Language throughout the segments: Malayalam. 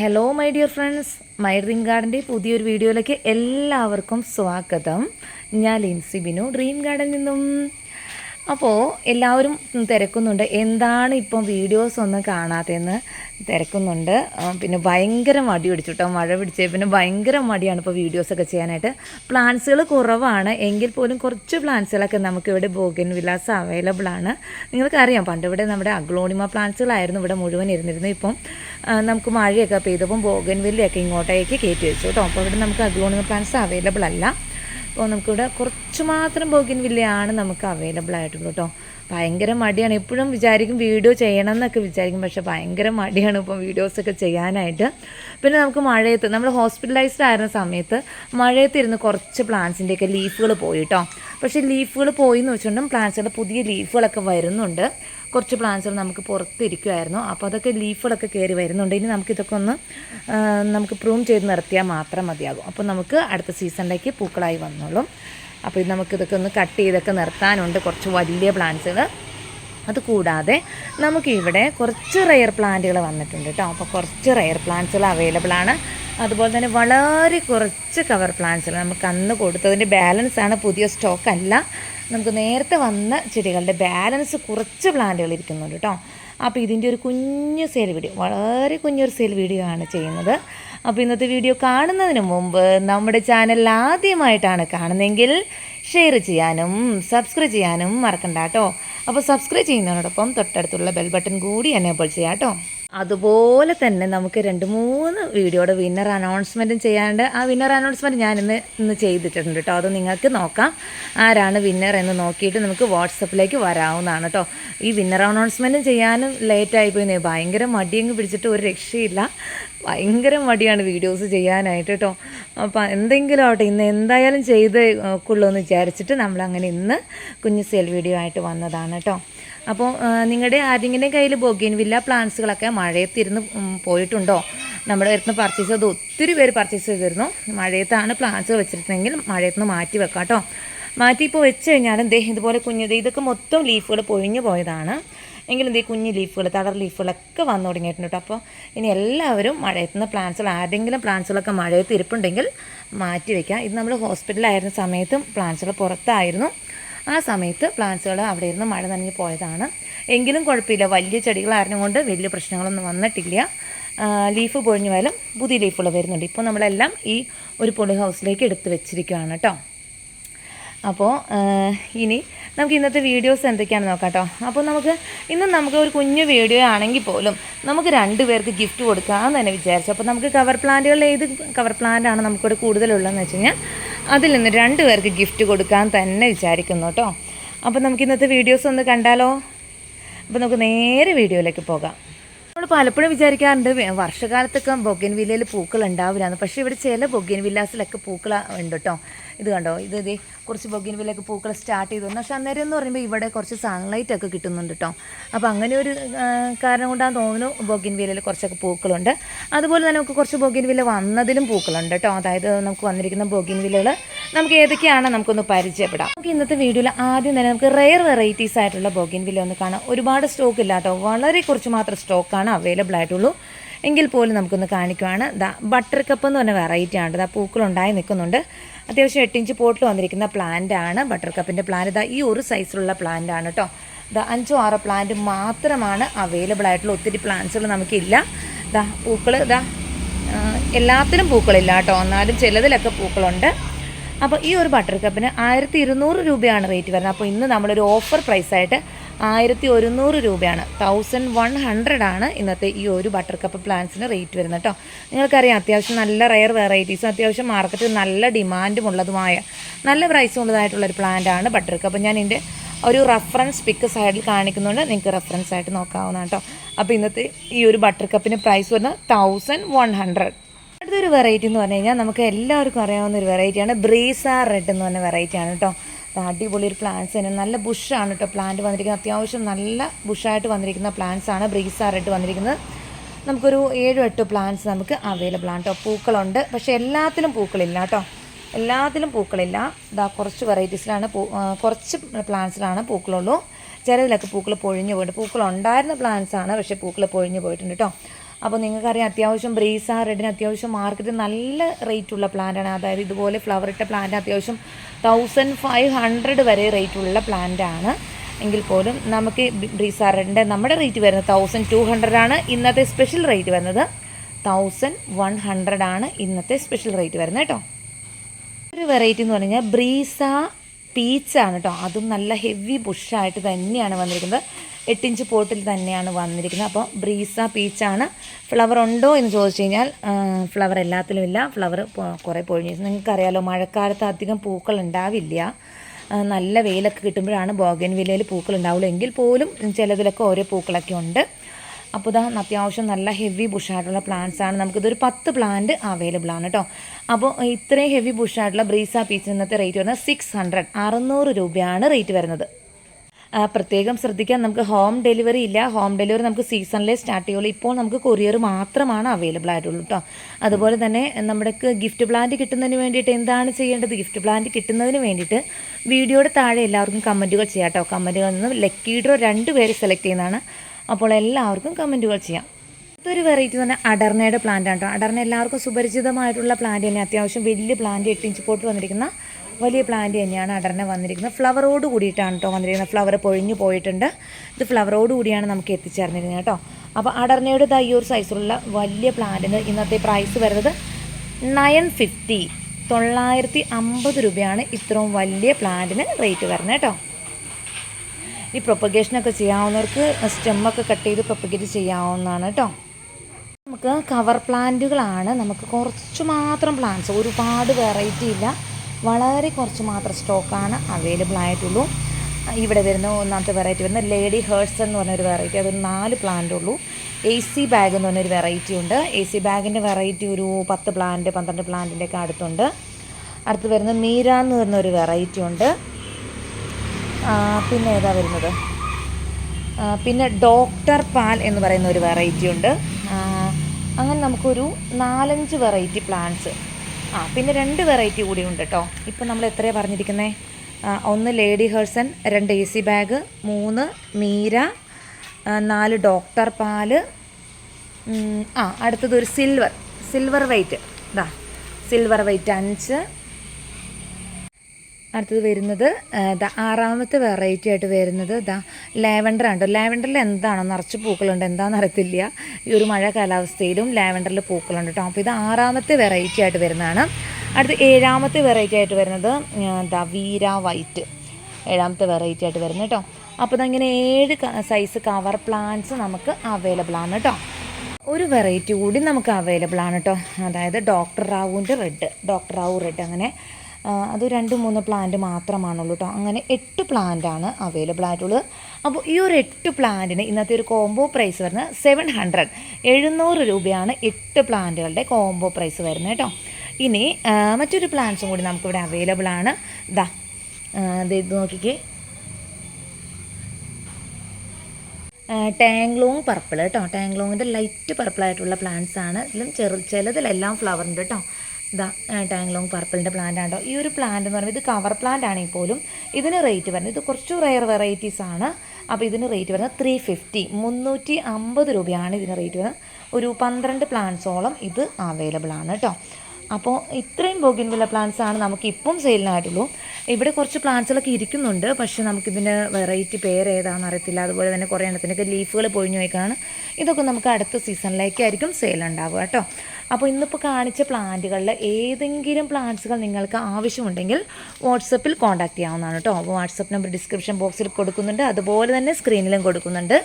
Hello my dear friends my dream ഗാർഡന്റെ പുതിയൊരു വീഡിയോയിലേക്ക് എല്ലാവർക്കും സ്വാഗതം. ഞാൻ ലിൻസി ബിനു. ഡ്രീം ഗാർഡനിൽ നിന്നും അപ്പോൾ എല്ലാവരും തിരക്കുന്നുണ്ട്. എന്താണ് ഇപ്പം വീഡിയോസ് ഒന്നും കാണാത്തതെന്ന് തിരക്കുന്നുണ്ട്. പിന്നെ ഭയങ്കര മടി പിടിച്ചു കേട്ടോ മഴ പിടിച്ചേ പിന്നെ ഭയങ്കര മടിയാണ് ഇപ്പോൾ വീഡിയോസൊക്കെ ചെയ്യാനായിട്ട്. പ്ലാന്റ്സുകൾ കുറവാണ്. എങ്കിൽ പോലും കുറച്ച് പ്ലാന്റ്സുകളൊക്കെ നമുക്ക് ഇവിടെ ബോഗൻ വിലാസ് അവൈലബിൾ ആണ്. നിങ്ങൾക്കറിയാം പണ്ട് ഇവിടെ നമ്മുടെ അഗ്ലോണിമ പ്ലാന്റ്സുകളായിരുന്നു ഇവിടെ മുഴുവൻ ഇരുന്നിരുന്നത്. ഇപ്പം നമുക്ക് മഴയൊക്കെ പെയ്തപ്പം ബോഗൻ വില്ലയൊക്കെ ഇങ്ങോട്ടേക്ക് കയറ്റി വെച്ചു കേട്ടോ അപ്പോൾ ഇവിടെ നമുക്ക് അഗ്ലോണിമ പ്ലാന്റ്സ് അവൈലബിൾ അല്ല. അപ്പോൾ നമുക്കിവിടെ കുറച്ച് മാത്രം ബോഗിൻ വില്ലയാണ് നമുക്ക് അവൈലബിൾ ആയിട്ടുള്ളൂ കേട്ടോ ഭയങ്കര മടിയാണ്. എപ്പോഴും വിചാരിക്കും വീഡിയോ ചെയ്യണം എന്നൊക്കെ വിചാരിക്കും. പക്ഷേ ഭയങ്കര മടിയാണ് ഇപ്പം വീഡിയോസൊക്കെ ചെയ്യാനായിട്ട്. പിന്നെ നമുക്ക് മഴയത്ത് നമ്മൾ ഹോസ്പിറ്റലൈസ്ഡ് ആയിരുന്ന സമയത്ത് മഴയത്ത് ഇരുന്ന് കുറച്ച് പ്ലാന്റ്സിന്റെയൊക്കെ ലീഫുകൾ പോയി കേട്ടോ പക്ഷേ ലീഫുകൾ പോയി എന്ന് വെച്ചിട്ടുണ്ടെങ്കിൽ പ്ലാന്റ്സുകളുടെ പുതിയ ലീഫുകളൊക്കെ വരുന്നുണ്ട്. കുറച്ച് പ്ലാന്റ്സുകൾ നമുക്ക് പുറത്തിരിക്കുമായിരുന്നു അപ്പോൾ അതൊക്കെ ലീഫുകളൊക്കെ കയറി വരുന്നുണ്ട്. ഇനി നമുക്കിതൊക്കെ ഒന്ന് നമുക്ക് പ്രൂം ചെയ്ത് നിർത്തിയാൽ മാത്രം മതിയാകും. അപ്പോൾ നമുക്ക് അടുത്ത സീസണിലേക്ക് പൂക്കളായി വന്നോളും. അപ്പോൾ ഇത് നമുക്കിതൊക്കെ ഒന്ന് കട്ട് ചെയ്തൊക്കെ നിർത്താനുണ്ട് കുറച്ച് വലിയ പ്ലാന്റ്സുകൾ അതുകൂടാതെ നമുക്കിവിടെ കുറച്ച് റെയർ പ്ലാന്റുകൾ വന്നിട്ടുണ്ട് കേട്ടോ അപ്പോൾ കുറച്ച് റെയർ പ്ലാന്റ്സുകൾ അവൈലബിൾ ആണ്. അതുപോലെ തന്നെ വളരെ കുറച്ച് കവർ പ്ലാന്റ്സുകൾ നമുക്ക് അന്ന് കൊടുത്തതിന്റെ ബാലൻസ് ആണ് പുതിയ സ്റ്റോക്ക് അല്ല. നമുക്ക് നേരത്തെ വന്ന ചെടികളുടെ ബാലൻസ് കുറച്ച് പ്ലാന്റുകൾ ഇരിക്കുന്നുണ്ട് കേട്ടോ അപ്പോൾ ഇതിന്റെ ഒരു കുഞ്ഞു സെയിൽ വീഡിയോ വളരെ കുഞ്ഞൊരു സെയിൽ വീഡിയോ ആണ് ചെയ്യുന്നത്. അപ്പോൾ ഇന്നത്തെ വീഡിയോ കാണുന്നതിന് മുമ്പ് നമ്മുടെ ചാനൽ ആദ്യമായിട്ടാണ് കാണുന്നതെങ്കിൽ ഷെയർ ചെയ്യാനും സബ്സ്ക്രൈബ് ചെയ്യാനും മറക്കണ്ട കേട്ടോ അപ്പോൾ സബ്സ്ക്രൈബ് ചെയ്യുന്നതിനോടൊപ്പം തൊട്ടടുത്തുള്ള ബെൽ ബട്ടൺ കൂടി എനേബിൾ ചെയ്യാം കേട്ടോ അതുപോലെ തന്നെ നമുക്ക് രണ്ട് മൂന്ന് വീഡിയോയുടെ വിന്നർ അനൗൺസ്മെന്റും ചെയ്യാണ്ട് ആ വിന്നർ അനൗൺസ്മെന്റ് ഞാൻ ഇന്ന് ഇന്ന് ചെയ്തിട്ടുണ്ട് കേട്ടോ അത് നിങ്ങൾക്ക് നോക്കാം. ആരാണ് വിന്നർ എന്ന് നോക്കിയിട്ട് നമുക്ക് വാട്സപ്പിലേക്ക് വരാവുന്നതാണ് കേട്ടോ ഈ വിന്നർ അനൗൺസ്മെന്റും ചെയ്യാനും ലേറ്റായിപ്പോയി ഭയങ്കര മടിയങ്ങ് പിടിച്ചിട്ട് ഒരു രക്ഷയില്ല. ഭയങ്കര മടിയാണ് വീഡിയോസ് ചെയ്യാനായിട്ട് കേട്ടോ അപ്പോൾ എന്തെങ്കിലും ആവട്ടെ ഇന്ന് എന്തായാലും ചെയ്ത് കൊള്ളൂ എന്ന് വിചാരിച്ചിട്ട് നമ്മളങ്ങനെ ഇന്ന് കുഞ്ഞു സെൽ വീഡിയോ ആയിട്ട് വന്നതാണ് കേട്ടോ അപ്പോൾ നിങ്ങളുടെ ആരെങ്കിലും കയ്യിൽ ബൊഗീൻ വില്ല പ്ലാന്റ്സുകളൊക്കെ മഴയത്തിരുന്ന് പോയിട്ടുണ്ടോ? നമ്മുടെ അടുത്ത് പർച്ചേസ് ചെയ്ത് ഒത്തിരി പേര് പർച്ചേസ് ചെയ്തിരുന്നു. മഴയത്താണ് പ്ലാന്റ്സ് വെച്ചിരുന്നെങ്കിൽ മഴയത്ത് നിന്ന് മാറ്റി വെക്കാം കേട്ടോ മാറ്റി ഇപ്പോൾ വെച്ച് കഴിഞ്ഞാൽ ദേ ഇതുപോലെ കുഞ്ഞത് ഇതൊക്കെ മൊത്തം ലീഫുകൾ പൊഴിഞ്ഞു പോയതാണ്. എങ്കിലും ദേ കുഞ്ഞ് ലീഫുകൾ തടർ ലീഫുകളൊക്കെ വന്നു തുടങ്ങിയിട്ടുണ്ട് കേട്ടോ അപ്പോൾ ഇനി എല്ലാവരും മഴയത്ത് നിന്ന് പ്ലാന്റ്സുകൾ ആരെങ്കിലും പ്ലാന്റ്സുകളൊക്കെ മഴയത്ത് ഇരിപ്പുണ്ടെങ്കിൽ മാറ്റി വയ്ക്കാം ഇത് നമ്മൾ ഹോസ്പിറ്റലിലായിരുന്ന സമയത്തും പ്ലാന്റ്സുകൾ പുറത്തായിരുന്നു. ആ സമയത്ത് പ്ലാന്റ്സുകൾ അവിടെ ഇരുന്ന് മഴ നനഞ്ഞ് പോയതാണ്. എങ്കിലും കുഴപ്പമില്ല. വലിയ ചെടികളായിരുന്നു കൊണ്ട് വലിയ പ്രശ്നങ്ങളൊന്നും വന്നിട്ടില്ല. ലീഫ് പൊഴിഞ്ഞു പോയാലും പുതിയ ലീഫുകൾ വരുന്നുണ്ട്. ഇപ്പോൾ നമ്മളെല്ലാം ഈ ഒരു പൊളി ഹൗസിലേക്ക് എടുത്ത് വെച്ചിരിക്കുകയാണ് കേട്ടോ അപ്പോൾ ഇനി നമുക്ക് ഇന്നത്തെ വീഡിയോസ് എന്തൊക്കെയാണെന്ന് നോക്കാം കേട്ടോ അപ്പോൾ നമുക്ക് ഇന്ന് നമുക്ക് ഒരു കുഞ്ഞു വീഡിയോ ആണെങ്കിൽ പോലും നമുക്ക് രണ്ട് പേർക്ക് ഗിഫ്റ്റ് കൊടുക്കാമെന്ന് തന്നെ വിചാരിച്ചു. അപ്പോൾ നമുക്ക് കവർ പ്ലാന്റുകളിൽ ഏത് കവർ പ്ലാന്റാണ് നമുക്കിവിടെ കൂടുതലുള്ളതെന്ന് വെച്ച് കഴിഞ്ഞാൽ അതിൽ നിന്ന് രണ്ട് പേർക്ക് ഗിഫ്റ്റ് കൊടുക്കാൻ തന്നെ വിചാരിക്കുന്നു കേട്ടോ. അപ്പോൾ നമുക്ക് ഇന്നത്തെ വീഡിയോസ് ഒന്ന് കണ്ടാലോ? അപ്പോൾ നമുക്ക് നേരെ വീഡിയോയിലേക്ക് പോകാം. നമ്മൾ പലപ്പോഴും വിചാരിക്കാറുണ്ട് വർഷകാലത്തൊക്കെ ബൊഗൻ വില്ലയിൽ പൂക്കൾ ഉണ്ടാവില്ലാന്ന് പക്ഷേ ഇവിടെ ചില ബൊഗൻ വില്ലാസിലൊക്കെ പൂക്കൾ ഉണ്ട് കേട്ടോ. ഇത് കണ്ടോ? ഇത് ഇതേ കുറച്ച് ബൊഗിൻവിലൊക്കെ പൂക്കൾ സ്റ്റാർട്ട് ചെയ്തു. പക്ഷെ അന്നേരം എന്ന് പറയുമ്പോൾ ഇവിടെ കുറച്ച് സൺലൈറ്റ് ഒക്കെ കിട്ടുന്നുണ്ട് കേട്ടോ അപ്പോൾ അങ്ങനെ ഒരു കാരണം കൊണ്ടാന്ന് തോന്നുന്നു ബൊഗിൻ വില്ലയിൽ കുറച്ചൊക്കെ പൂക്കളുണ്ട്. അതുപോലെ തന്നെ നമുക്ക് കുറച്ച് ബൊഗിൻ വില്ല വന്നതിലും പൂക്കളുണ്ട് കേട്ടോ അതായത് നമുക്ക് വന്നിരിക്കുന്ന ബൊഗിൻ വില്ലകൾ നമുക്ക് ഏതൊക്കെയാണ് നമുക്കൊന്ന് പരിചയപ്പെടാം. നമുക്ക് ഇന്നത്തെ വീഡിയോയിൽ ആദ്യം തന്നെ നമുക്ക് റെയർ വെറൈറ്റീസ് ആയിട്ടുള്ള ബൊഗിൻ വില്ല ഒന്ന് കാണാം. ഒരുപാട് സ്റ്റോക്ക് ഇല്ല കേട്ടോ വളരെ കുറച്ച് മാത്രം സ്റ്റോക്കാണ് അവൈലബിൾ ആയിട്ടുള്ളൂ. എങ്കിൽ പോലും നമുക്കൊന്ന് കാണിക്കുവാണ്. ദാ ബട്ടർ കപ്പ് എന്ന് പറഞ്ഞ വെറൈറ്റി ആണ് ദാ പൂക്കളുണ്ടായി നിൽക്കുന്നുണ്ട്. അത്യാവശ്യം എട്ട് ഇഞ്ച് പോട്ടിൽ വന്നിരിക്കുന്ന പ്ലാന്റ് ആണ്. ബട്ടർ കപ്പിന്റെ പ്ലാന്റ് ഇതാ ഈ ഒരു സൈസിലുള്ള പ്ലാന്റ് ആണ് കേട്ടോ ദാ അഞ്ചോ ആറോ പ്ലാന്റ് മാത്രമാണ് അവൈലബിൾ ആയിട്ടുള്ള ഒത്തിരി പ്ലാന്റ്സുകൾ നമുക്കില്ല. ഇതാ പൂക്കൾ ഇതാ എല്ലാത്തിനും പൂക്കളില്ല കേട്ടോ എന്നാലും ചിലതിലൊക്കെ പൂക്കളുണ്ട്. അപ്പോൾ ഈ ഒരു ബട്ടർ കപ്പിന് ആയിരത്തി ഇരുന്നൂറ് രൂപയാണ് റേറ്റ് വരുന്നത്. അപ്പോൾ ഇന്ന് നമ്മളൊരു ഓഫർ പ്രൈസായിട്ട് ആയിരത്തി ഒരുന്നൂറ് രൂപയാണ്. തൗസൻഡ് വൺ ഹൺഡ്രഡ് ആണ് ഇന്നത്തെ ഈ ഒരു ബട്ടർ കപ്പ് പ്ലാന്റ്സിന് റേറ്റ് വരുന്നത് കേട്ടോ നിങ്ങൾക്കറിയാം അത്യാവശ്യം നല്ല റയർ വെറൈറ്റീസും അത്യാവശ്യം മാർക്കറ്റിൽ നല്ല ഡിമാൻഡും ഉള്ളതുമായ നല്ല പ്രൈസും ഉള്ളതായിട്ടുള്ള ഒരു പ്ലാന്റ് ആണ് ബട്ടർ കപ്പ് ഞാൻ ഇതിന്റെ ഒരു റെഫറൻസ് പിക്ക് സൈഡിൽ കാണിക്കുന്നുണ്ട്. നിങ്ങൾക്ക് റെഫറൻസ് ആയിട്ട് നോക്കാവുന്നതാണ് കേട്ടോ അപ്പോൾ ഇന്നത്തെ ഈ ഒരു ബട്ടർ കപ്പിന് പ്രൈസ് വരുന്നത് തൗസൻഡ് വൺ ഹൺഡ്രഡ് അടുത്തൊരു വെറൈറ്റി എന്ന് പറഞ്ഞു കഴിഞ്ഞാൽ നമുക്ക് എല്ലാവർക്കും അറിയാവുന്ന ഒരു വെറൈറ്റിയാണ് ബ്രീസ റെഡ് എന്ന് പറഞ്ഞ വെറൈറ്റിയാണ് കേട്ടോ അടിപൊളി ഒരു പ്ലാന്റ്സ് തന്നെ. നല്ല ബുഷാണ് കേട്ടോ പ്ലാന്റ് വന്നിരിക്കുന്നത്. അത്യാവശ്യം നല്ല ബുഷായിട്ട് വന്നിരിക്കുന്ന പ്ലാന്റ്സ് ആണ്. ബ്രീസാറായിട്ട് വന്നിരിക്കുന്നത്. നമുക്കൊരു ഏഴും എട്ട് പ്ലാന്റ്സ് നമുക്ക് അവൈലബിൾ ആണ് കേട്ടോ പൂക്കളുണ്ട്. പക്ഷേ എല്ലാത്തിലും പൂക്കളില്ല കേട്ടോ എല്ലാത്തിലും പൂക്കളില്ല. ഇതാ കുറച്ച് വെറൈറ്റീസിലാണ് പൂ കുറച്ച് പ്ലാന്റ്സിലാണ് പൂക്കളുള്ളൂ. ചിലതിലൊക്കെ പൂക്കൾ പൊഴിഞ്ഞു പോയിട്ട് പൂക്കൾ ഉണ്ടായിരുന്ന പ്ലാന്റ്സ് ആണ് പക്ഷേ പൂക്കൾ പൊഴിഞ്ഞു പോയിട്ടുണ്ട് കേട്ടോ അപ്പോൾ നിങ്ങൾക്കറിയാം അത്യാവശ്യം ബ്രീസ റെഡിന് അത്യാവശ്യം മാർക്കറ്റിൽ നല്ല റേറ്റുള്ള പ്ലാന്റാണ് അതായത് ഇതുപോലെ ഫ്ലവർ ഇട്ട പ്ലാന്റ് അത്യാവശ്യം തൗസൻഡ് ഫൈവ് ഹൺഡ്രഡ് വരെ റേറ്റുള്ള പ്ലാന്റാണ് എങ്കിൽ പോലും നമുക്ക് ബ്രീസ റെഡിന്റെ നമ്മുടെ റേറ്റ് വരുന്നത് തൗസൻഡ് ടു ഹൺഡ്രഡാണ് ഇന്നത്തെ സ്പെഷ്യൽ റേറ്റ് വരുന്നത് തൗസൻഡ് വൺ ഹൺഡ്രഡാണ് ഇന്നത്തെ സ്പെഷ്യൽ റേറ്റ് വരുന്നത് കേട്ടോ. ഒരു വെറൈറ്റി എന്ന് പറഞ്ഞാൽ ബ്രീസ പീച്ചാണ് കേട്ടോ. അതും നല്ല ഹെവി ബുഷായിട്ട് തന്നെയാണ് വന്നിരിക്കുന്നത്. എട്ടിഞ്ച് പോട്ടിൽ തന്നെയാണ് വന്നിരിക്കുന്നത്. അപ്പോൾ ബ്രീസ പീച്ചാണ്. ഫ്ലവർ ഉണ്ടോ എന്ന് ചോദിച്ചു കഴിഞ്ഞാൽ ഫ്ലവർ എല്ലാത്തിലും ഇല്ല. ഫ്ലവർ കുറേ പൊഴിഞ്ഞു നിങ്ങൾക്കറിയാലോ മഴക്കാലത്ത് അധികം പൂക്കൾ ഉണ്ടാവില്ല. നല്ല വെയിലൊക്കെ കിട്ടുമ്പോഴാണ് ബോഗൻ വിലയിൽ പൂക്കൾ ഉണ്ടാവുള്ളൂ. എങ്കിൽ പോലും ചിലതിലൊക്കെ ഓരോ പൂക്കളൊക്കെ ഉണ്ട്. അപ്പോൾ ഇതാ അത്യാവശ്യം നല്ല ഹെവി ബുഷായിട്ടുള്ള പ്ലാന്റ്സ് ആണ്. നമുക്കിതൊരു പത്ത് പ്ലാന്റ് അവൈലബിൾ ആണ് കേട്ടോ അപ്പോൾ ഇത്രയും ഹെവി ബുഷായിട്ടുള്ള ബ്രീസ പീച്ച് ഇന്നത്തെ റേറ്റ് വരുന്നത് സിക്സ് ഹൺഡ്രഡ് അറുന്നൂറ് രൂപയാണ് റേറ്റ് വരുന്നത്. പ്രത്യേകം ശ്രദ്ധിക്കാൻ നമുക്ക് ഹോം ഡെലിവറി ഇല്ല. ഹോം ഡെലിവറി നമുക്ക് സീസണിലേ സ്റ്റാർട്ട് ചെയ്യുള്ളൂ. ഇപ്പോൾ നമുക്ക് കൊറിയർ മാത്രമാണ് അവൈലബിൾ ആയിട്ടുള്ളൂ കേട്ടോ അതുപോലെ തന്നെ നമ്മുടെ ഗിഫ്റ്റ് പ്ലാന്റ് കിട്ടുന്നതിന് വേണ്ടിയിട്ട് എന്താണ് ചെയ്യേണ്ടത്? ഗിഫ്റ്റ് പ്ലാന്റ് കിട്ടുന്നതിന് വേണ്ടിയിട്ട് വീഡിയോയുടെ താഴെ എല്ലാവർക്കും കമന്റുകൾ ചെയ്യാം കേട്ടോ കമന്റുകളിൽ നിന്ന് ലക്കി ഡ്രോ രണ്ട് പേര് സെലക്ട് ചെയ്യുന്നതാണ്. അപ്പോൾ എല്ലാവർക്കും കമന്റുകൾ ചെയ്യാം. ഇതൊരു വെറൈറ്റി തന്നെ അടർണയുടെ പ്ലാന്റ് ആണ് കേട്ടോ. അടർണ എല്ലാവർക്കും സുപരിചിതമായിട്ടുള്ള പ്ലാന്റ് തന്നെ. അത്യാവശ്യം വലിയ പ്ലാന്റ് എട്ട് ഇഞ്ച് പോട്ട് വന്നിരിക്കുന്ന വലിയ പ്ലാന്റ് തന്നെയാണ് അടർണ വന്നിരിക്കുന്നത്. ഫ്ലവറോട് കൂടിയിട്ടാണ് കേട്ടോ വന്നിരിക്കുന്നത്. ഫ്ലവർ പൊഴിഞ്ഞു പോയിട്ടുണ്ട്. ഇത് ഫ്ലവറോട് കൂടിയാണ് നമുക്ക് എത്തിച്ചേർന്നിരുന്നത് കേട്ടോ. അപ്പോൾ അടർണയുടെ തയ്യൂർ സൈസുള്ള വലിയ പ്ലാന്റിന് ഇന്നത്തെ പ്രൈസ് വരുന്നത് നയൻ ഫിഫ്റ്റി തൊള്ളായിരത്തി അമ്പത് രൂപയാണ് ഇത്രയും വലിയ പ്ലാന്റിന് റേറ്റ് വരുന്നത് കേട്ടോ. ഈ പ്രൊപ്പഗേഷനൊക്കെ ചെയ്യാവുന്നവർക്ക് സ്റ്റെമ്മൊക്കെ കട്ട് ചെയ്ത് പ്രൊപ്പഗേറ്റ് ചെയ്യാവുന്നതാണ് കേട്ടോ. നമുക്ക് കവർ പ്ലാന്റുകളാണ് നമുക്ക് കുറച്ച് മാത്രം പ്ലാന്റ്സ് ഒരുപാട് വെറൈറ്റി ഇല്ല. വളരെ കുറച്ച് മാത്രം സ്റ്റോക്കാണ് അവൈലബിൾ ആയിട്ടുള്ളൂ. ഇവിടെ വരുന്ന ഒന്നാമത്തെ വെറൈറ്റി വരുന്ന ലേഡി ഹേഴ്സ് എന്ന് പറഞ്ഞൊരു വെറൈറ്റി അതൊരു നാല് പ്ലാന്റ് ഉള്ളൂ. എ സി ബാഗ് എന്ന് പറഞ്ഞൊരു വെറൈറ്റി ഉണ്ട്. എ സി ബാഗിന്റെ വെറൈറ്റി ഒരു പത്ത് പ്ലാന്റ് പന്ത്രണ്ട് പ്ലാന്റിന്റെ ഒക്കെ അടുത്തുണ്ട്. അടുത്ത് വരുന്ന മീര എന്ന് ഒരു വെറൈറ്റി ഉണ്ട്. പിന്നെ ഏതാ വരുന്നത്? പിന്നെ ഡോക്ടർ പാൽ എന്ന് പറയുന്ന ഒരു വെറൈറ്റി ഉണ്ട്. അങ്ങനെ നമുക്കൊരു നാലഞ്ച് വെറൈറ്റി പ്ലാന്റ്സ് ആ പിന്നെ രണ്ട് വെറൈറ്റി കൂടി ഉണ്ട് കേട്ടോ ഇപ്പം നമ്മൾ എത്രയാണ് പറഞ്ഞിരിക്കുന്നത് ഒന്ന് ലേഡി ഹേഴ്സൺ രണ്ട് എ സി ബാഗ് മൂന്ന് മീര നാല് ഡോക്ടർ പാൽ ആ അടുത്തത് ഒരു സിൽവർ. Silver weight. ഇതാ സിൽവർ വെയ്റ്റ് അഞ്ച് അടുത്തത് വരുന്നത് ആറാമത്തെ വെറൈറ്റി ആയിട്ട് വരുന്നത് ദാ ലാവൻഡർ ആണ് ലാവൻഡറിൽ എന്താണോ നിറച്ച് പൂക്കളുണ്ട് എന്താണെന്ന് അറിയത്തില്ല ഈ ഒരു മഴ കാലാവസ്ഥയിലും ലാവൻഡറിൽ പൂക്കളുണ്ട് കേട്ടോ അപ്പോൾ ഇത് ആറാമത്തെ വെറൈറ്റി ആയിട്ട് വരുന്നതാണ്. അടുത്ത ഏഴാമത്തെ വെറൈറ്റി ആയിട്ട് വരുന്നത് ദാ വീര വൈറ്റ്. ഏഴാമത്തെ വെറൈറ്റി ആയിട്ട് വരുന്നത് കേട്ടോ അപ്പോൾ ഇതങ്ങനെ ഏഴ് സൈസ് കവർ പ്ലാന്റ്സ് നമുക്ക് അവൈലബിൾ ആണ് കേട്ടോ ഒരു വെറൈറ്റി കൂടി നമുക്ക് അവൈലബിൾ ആണ് കേട്ടോ അതായത് ഡോക്ടർ റാവുവിന്റെ റെഡ് ഡോക്ടർ റാവു റെഡ് അങ്ങനെ അത് രണ്ട് മൂന്ന് പ്ലാന്റ് മാത്രമാണുള്ളൂ കേട്ടോ അങ്ങനെ എട്ട് പ്ലാന്റാണ് അവൈലബിൾ ആയിട്ടുള്ളത്. അപ്പോൾ ഈ ഒരു എട്ട് പ്ലാന്റിന് ഇന്നത്തെ ഒരു കോംബോ പ്രൈസ് വരുന്നത് സെവൻ ഹൺഡ്രഡ് എഴുന്നൂറ് രൂപയാണ് എട്ട് പ്ലാന്റുകളുടെ കോംബോ പ്രൈസ് വരുന്നത് കേട്ടോ ഇനി മറ്റൊരു പ്ലാന്റ്സും കൂടി നമുക്കിവിടെ അവൈലബിൾ ആണ്. ദേ ഇത് നോക്കിക്കേ. ടാങ്ലോങ് പർപ്പിൾ കേട്ടോ ടാങ്ലോങ്ങിന്റെ ലൈറ്റ് പർപ്പിളായിട്ടുള്ള പ്ലാന്റ്സ് ആണ്. ഇതിലും ചെറു ചിലതിലെല്ലാം ഫ്ലവർ ഉണ്ട് കേട്ടോ ഇതാ ടാങ്ലോങ് പർപ്പിളിന്റെ പ്ലാന്റ് ആണ് ഈ ഒരു പ്ലാന്റ് എന്ന് പറയുമ്പോൾ ഇത് കവർ പ്ലാന്റ് ആണെങ്കിൽ പോലും ഇതിന് റേറ്റ് വരുന്നത് ഇത് കുറച്ച് റയർ വെറൈറ്റീസ് ആണ്. അപ്പോൾ ഇതിന് റേറ്റ് വരുന്നത് ത്രീ ഫിഫ്റ്റി മുന്നൂറ്റി അമ്പത് രൂപയാണ് ഇതിന് റേറ്റ് വരുന്നത്. ഒരു പന്ത്രണ്ട് പ്ലാന്റ്സോളം ഇത് അവൈലബിൾ ആണ് കേട്ടോ അപ്പോൾ ഇത്രയും ബോഗിൻവില്ല പ്ലാന്റ്സ് ആണ് നമുക്ക് ഇപ്പം സെയിലിനായിട്ടുള്ളൂ ഇവിടെ കുറച്ച് പ്ലാന്റ്സുകളൊക്കെ ഇരിക്കുന്നുണ്ട്. പക്ഷേ നമുക്കിതിന്റെ വെറൈറ്റി പേര് ഏതാണെന്ന് അറിയത്തില്ല. അതുപോലെ തന്നെ കുറേ എണ്ണത്തിനൊക്കെ ലീഫുകൾ പൊഴിഞ്ഞു പോയിക്കാണ്. ഇതൊക്കെ നമുക്ക് അടുത്ത സീസണിലേക്കായിരിക്കും സെയിൽ ഉണ്ടാവുക കേട്ടോ. അപ്പോൾ ഇന്നിപ്പോൾ കാണിച്ച പ്ലാന്റുകളിൽ ഏതെങ്കിലും പ്ലാന്റ്സുകൾ നിങ്ങൾക്ക് ആവശ്യമുണ്ടെങ്കിൽ വാട്സപ്പിൽ കോൺടാക്ട് ചെയ്യാവുന്നതാണ് കേട്ടോ. വാട്സപ്പ് നമ്പർ ഡിസ്ക്രിപ്ഷൻ ബോക്സിൽ കൊടുക്കുന്നുണ്ട്. അതുപോലെ തന്നെ സ്ക്രീനിലും കൊടുക്കുന്നുണ്ട്.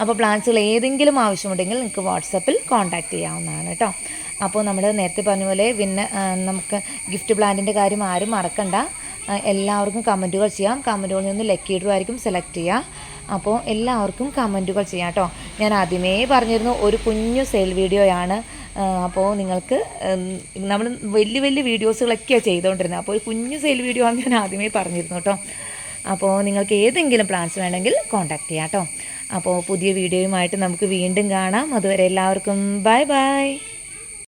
അപ്പോൾ പ്ലാൻസുകൾ ഏതെങ്കിലും ആവശ്യമുണ്ടെങ്കിൽ നിങ്ങൾക്ക് വാട്സപ്പിൽ കോൺടാക്റ്റ് ചെയ്യാവുന്നതാണ് കേട്ടോ അപ്പോൾ നമ്മൾ നേരത്തെ പറഞ്ഞ പോലെ പിന്നെ നമുക്ക് ഗിഫ്റ്റ് പ്ലാന്റിന്റെ കാര്യം ആരും മറക്കണ്ട. എല്ലാവർക്കും കമന്റുകൾ ചെയ്യാം. കമന്റുകളിൽ നിന്ന് ലക്കി ആയിരിക്കും സെലക്ട് ചെയ്യുക അപ്പോൾ എല്ലാവർക്കും കമന്റുകൾ ചെയ്യാം കേട്ടോ ഞാൻ ആദ്യമേ പറഞ്ഞിരുന്നു ഒരു കുഞ്ഞു സെയിൽ വീഡിയോയാണ് അപ്പോൾ നിങ്ങൾക്ക് നമ്മൾ വലിയ വലിയ വീഡിയോസുകളൊക്കെയാണ് ചെയ്തുകൊണ്ടിരുന്നത് അപ്പോൾ ഒരു കുഞ്ഞു സെയിൽ വീഡിയോ ആണ് ഞാൻ ആദ്യമേ പറഞ്ഞിരുന്നു കേട്ടോ അപ്പോൾ നിങ്ങൾക്ക് ഏതെങ്കിലും പ്ലാൻസ് വേണമെങ്കിൽ കോൺടാക്റ്റ് ചെയ്യാം കേട്ടോ. അപ്പോൾ പുതിയ വീഡിയോയുമായിട്ട് നമുക്ക് വീണ്ടും കാണാം. അതുവരെ എല്ലാവർക്കും ബൈ ബൈ